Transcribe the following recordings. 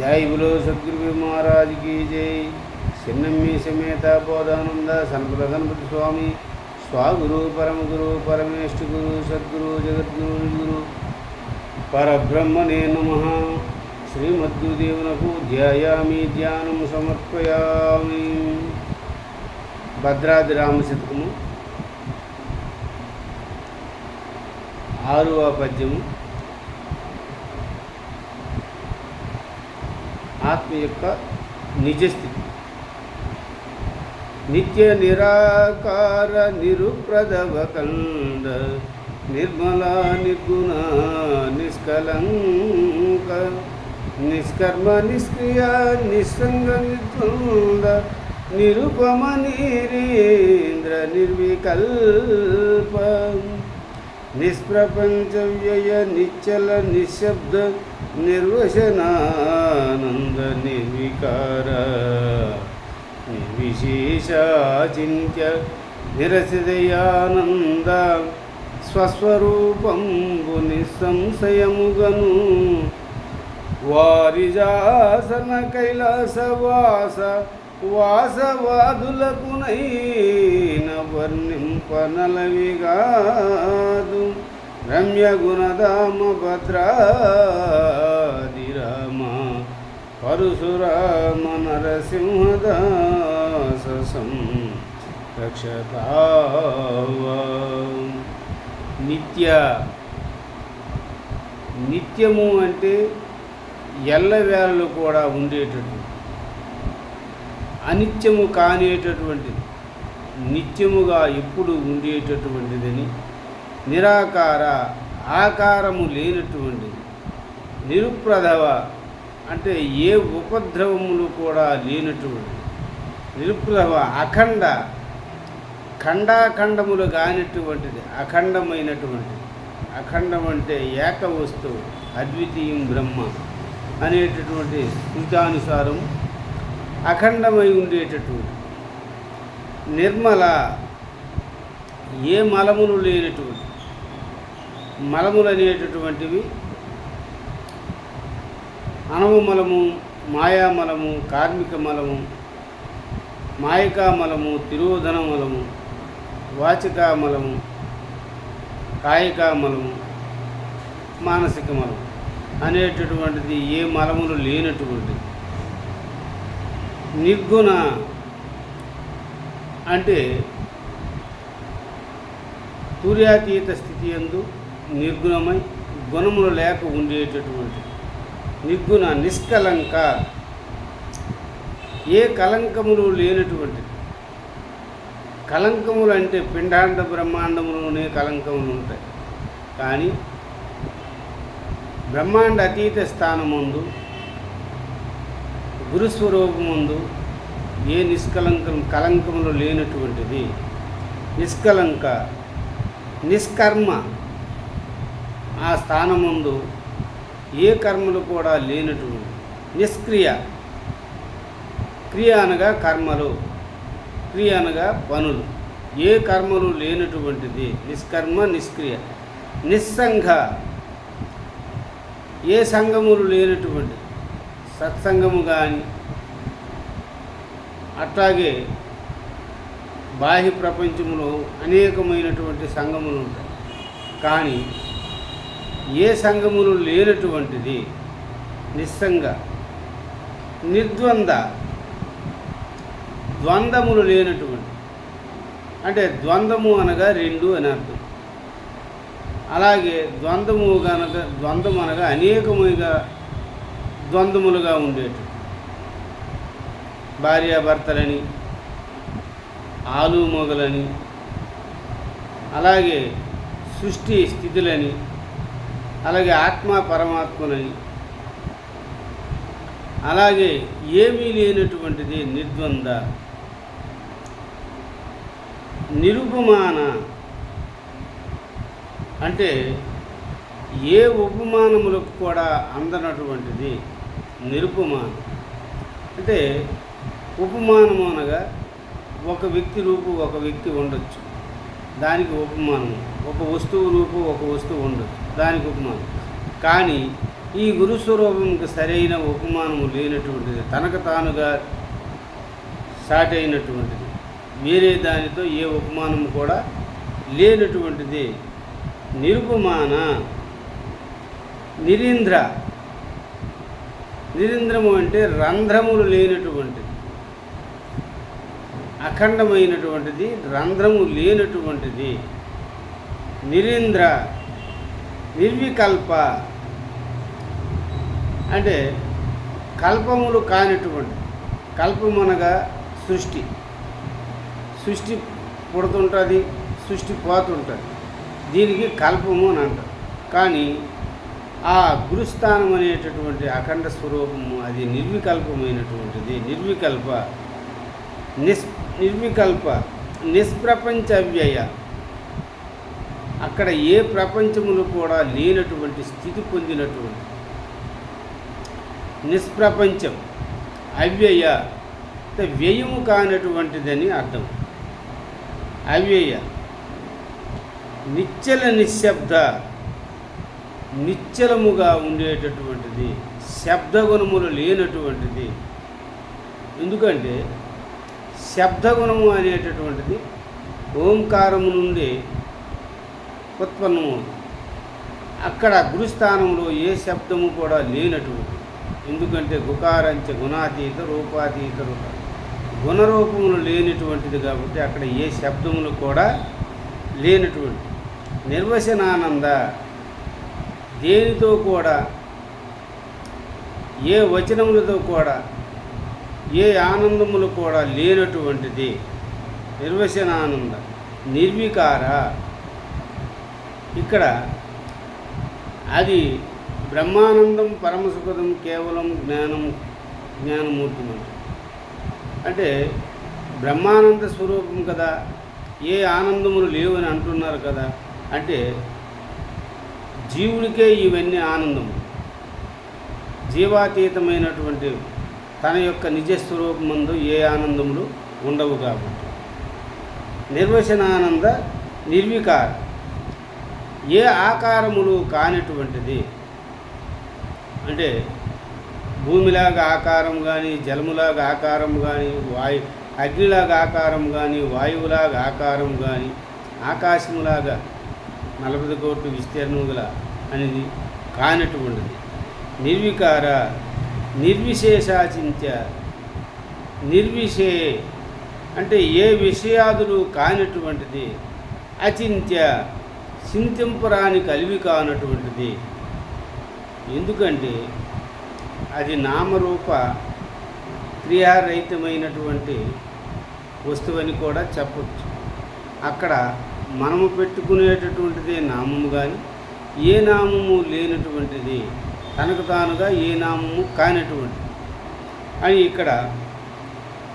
జై బులో సద్గురు మహారాజుకి జై. చిన్నమ్మి సమేత బోధానంద సనపద గణపతి స్వామి. స్వాగురు పరమగురు పరమేష్ఠ గురు సద్గురు జగద్గురు గురు. పరబ్రహ్మనే నమ. శ్రీమద్గురుదేవునకు ధ్యాయామి ధ్యానం సమర్పయామి. భద్రాది రామశతకము. ఆరువ పద్యము. ఆత్మ యొక్క నిజస్థితి. నిత్య నిరాకార నిరుప్రదవకల్ద నిర్మల నిర్గుణ నిష్కలంక నిష్కర్మ నిష్క్రియ నిస్సంగ నిర్ద్వంద నిరుపమ నీరేంద్ర నిర్వికల్ప. నిష్ప్రపంచ వ్యయ నిశ్చల నిశ్శబ్ద నిర్వశనానంద నిర్వికార నిర్విశేషాచింత్య నిరసిదయానంద స్వస్వరూపంబు నిస్సంశయముగను వారిజాసన కైలాసవాస వాసవాదులకునైన వర్ణింపనలవిగాదు రమ్య గుణధామ భద్రాదిరామ పరశురామ నరసింహదాసం రక్షతావ నిత్య నిత్యము అంటే ఎల్లవేళలు కూడా ఉండేటట్టు అనిత్యము కానేటటువంటిది నిత్యముగా ఎప్పుడు ఉండేటటువంటిదని నిరాకార ఆకారము లేనటువంటిది నిరుప్రధవ అంటే ఏ ఉపద్రవములు కూడా లేనటువంటి నిరుప్రధవ అఖండ ఖండాఖండములు కానిటువంటిది అఖండమైనటువంటిది. అఖండం అంటే ఏక వస్తువు అద్వితీయం బ్రహ్మ అనేటటువంటి స్మృతానుసారం అఖండమై ఉండేటటువంటి నిర్మల ఏ మలములు లేనటువంటి మలములు అనేటటువంటివి అనవమలము మాయామలము కార్మిక మలము మాయకామలము తిరోధనమలము వాచికామలము కాయికామలము మానసిక మలము అనేటటువంటిది ఏ మలములు లేనటువంటిది. నిర్గుణ అంటే సూర్యాతీత స్థితి ఎందు నిర్గుణమై గుణములు లేక ఉండేటటువంటి నిర్గుణ నిష్కలంక. ఏ కలంకములు లేనటువంటి కలంకములు అంటే పిండాండ బ్రహ్మాండములోనే కలంకములు ఉంటాయి. కానీ బ్రహ్మాండ అతీత స్థానముందు గురుస్వరూపముందు ఏ నిష్కలంకం కలంకములు లేనటువంటిది. నిష్కలంక నిష్కర్మ ఆ స్థానముందు ఏ కర్మలు కూడా లేనటువంటి నిష్క్రియ. క్రియ అనగా కర్మలు క్రియ అనగా పనులు. ఏ కర్మలు లేనటువంటిది నిష్కర్మ నిష్క్రియ. నిస్సంఘ ఏ సంఘములు లేనటువంటి సత్సంగము కానీ అట్లాగే బాహ్య ప్రపంచంలో అనేకమైనటువంటి సంఘములు ఉంటాయి. కానీ ఏ సంఘములు లేనటువంటిది నిస్సంగ నిర్ద్వంద ద్వంద్వములు లేనటువంటి అంటే ద్వంద్వము అనగా రెండు అని అర్థం. అలాగే ద్వంద్వము కనుక ద్వంద్వం అనగా అనేకముగా ద్వంద్వములుగా ఉండేటి. భార్యాభర్తలని ఆలు మొగలని అలాగే సృష్టి స్థితులని అలాగే ఆత్మ పరమాత్మలని అలాగే ఏమీ లేనటువంటిది నిర్ద్వంద నిరుపమాన. అంటే ఏ ఉపమానములకు కూడా అందనటువంటిది నిరుపమానం అంటే ఉపమానము అనగా ఒక వ్యక్తి రూపు ఒక వ్యక్తి ఉండొచ్చు. దానికి ఉపమానం ఒక వస్తువు రూపు ఒక వస్తువు ఉండొచ్చు. దానికి ఉపమానం. కానీ ఈ గురుస్వరూపంకి సరైన ఉపమానము లేనటువంటిది తనకు తానుగా స్టార్ట్ అయినటువంటిది వేరే దానితో ఏ ఉపమానము కూడా లేనటువంటిది. నిరుపమాన? నిరీంద్ర. నిరీంద్రము అంటే రంధ్రములు లేనటువంటిది. అఖండమైనటువంటిది రంధ్రము లేనటువంటిది. నిరీంద్ర నిర్వికల్ప అంటే కల్పములు కానిటువంటి కల్పమనగా సృష్టి. సృష్టి పుడుతుంటుంది సృష్టి పోతుంటుంది. దీనికి కల్పము అని అంటారు. కానీ ఆ గురుస్థానం అనేటటువంటి అఖండ స్వరూపము అది నిర్వికల్పమైనటువంటిది. నిర్వికల్ప నిస్ నిర్వికల్ప నిష్ప్రపంచ వ్యయ అక్కడ ఏ ప్రపంచములు కూడా లేనటువంటి స్థితి పొందినటువంటి నిష్ప్రపంచం అవ్యయ. అంటే వ్యయము కానటువంటిదని అర్థం. అవ్యయ. నిశ్చల నిశ్శబ్ద. నిశ్చలముగా ఉండేటటువంటిది శబ్దగుణములు లేనటువంటిది. ఎందుకంటే శబ్దగుణము అనేటటువంటిది ఓంకారము నుండి ఉత్పన్నమవుతుంది. అక్కడ గురుస్థానంలో ఏ శబ్దము కూడా లేనటువంటి ఎందుకంటే గుకారంచ గుణాతీత రూపాతీత రూప. గుణరూపములు లేనటువంటిది కాబట్టి అక్కడ ఏ శబ్దములు కూడా లేనటువంటి నిర్వచనానంద దేనితో కూడా ఏ వచనములతో కూడా ఏ ఆనందములు కూడా లేనటువంటిది. నిర్వచనానంద నిర్వికార. ఇక్కడ అది బ్రహ్మానందం పరమసుఖదం కేవలం జ్ఞానం జ్ఞానమూర్తి అంటే బ్రహ్మానంద స్వరూపం కదా ఏ ఆనందములు లేవు అని అంటున్నారు కదా అంటే జీవుడికే ఇవన్నీ ఆనందము జీవాతీతమైనటువంటి తన యొక్క నిజస్వరూపమందు ఏ ఆనందములు ఉండవు కాబట్టి. నిర్వచనానంద నిర్వికార. ఏ ఆకారములు కానిటువంటిది. అంటే భూమిలాగా ఆకారం కానీ జలములాగా ఆకారం కానీ వాయు అగ్నిలాగా ఆకారం కానీ వాయువులాగా ఆకారం కానీ ఆకాశములాగా నలభై కోట్ల విస్తీర్ణం గల అనేది కానటువంటిది. నిర్వికార నిర్విశేషాచింత్య నిర్విశే అంటే ఏ విషయాదులు కానటువంటిది అచింత్య చింతింపురాని కలివి కానటువంటిది. ఎందుకంటే అది నామరూప క్రియారహితమైనటువంటి వస్తువని కూడా చెప్పచ్చు. అక్కడ మనము పెట్టుకునేటటువంటిది నామము కానీ ఏ నామము లేనటువంటిది తనకు తానుగా ఏ నామము కానటువంటిది. అని ఇక్కడ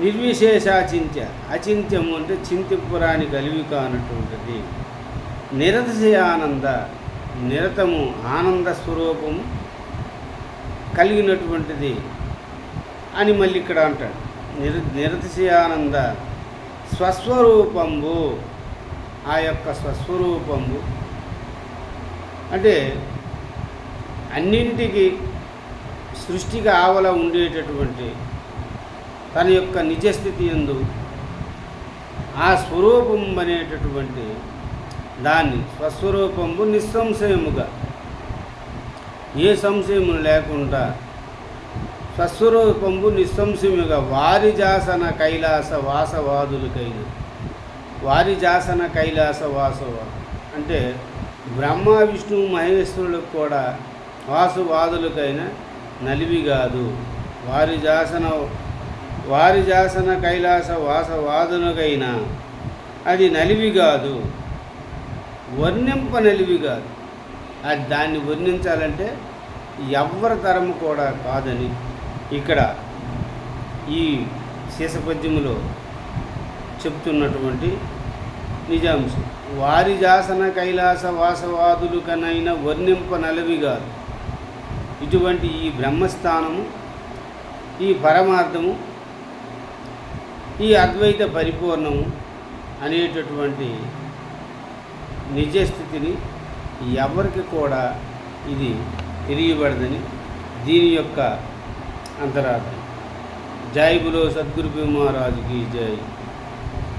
నిర్విశేషాచింత్య అచింత్యము అంటే చింతిపురాని కలివి కానటువంటిది. నిరతిశయానంద నిరతము ఆనంద స్వరూపము కలిగినటువంటిది అని మళ్ళీ ఇక్కడ అంటాడు. నిర నిరతిశయానంద స్వస్వరూపంబు ఆ యొక్క స్వస్వరూపము. అంటే అన్నింటికి సృష్టికి ఆవల ఉండేటటువంటి తన యొక్క నిజస్థితి ఎందు ఆ స్వరూపం అనేటటువంటి దాన్ని స్వస్వరూపము నిస్సంశయముగా. ఏ సంశయము లేకుండా స్వస్వరూపంబు నిస్సంశయముగా వారి జాసన కైలాస వాసవాదులకైన వారి జాసన కైలాస వాసవ అంటే బ్రహ్మ విష్ణు మహేశ్వరులకు కూడా వాసువాదులకైన నలివి కాదు. వారి జాసన వారి జాసన కైలాస వాసవాదులకైన అది నలివి కాదు. వర్ణింప నలివి కాదు. అది దాన్ని వర్ణించాలంటే ఎవ్వరి తరము కూడా కాదని ఇక్కడ ఈ శీసపద్యములో చెప్తున్నటువంటి నిజాంశం. వారి జాసన కైలాస వాసవాదులు కనైన వర్ణింప నలవి కాదు ఇటువంటి ఈ బ్రహ్మస్థానము ఈ పరమార్థము ఈ అద్వైత పరిపూర్ణము అనేటటువంటి నిజస్థితిని ఎవరికి కూడా ఇది తెలియబడదని దీని యొక్క అంతరార్థం. జై బులో సద్గురు మహారాజుకి జై.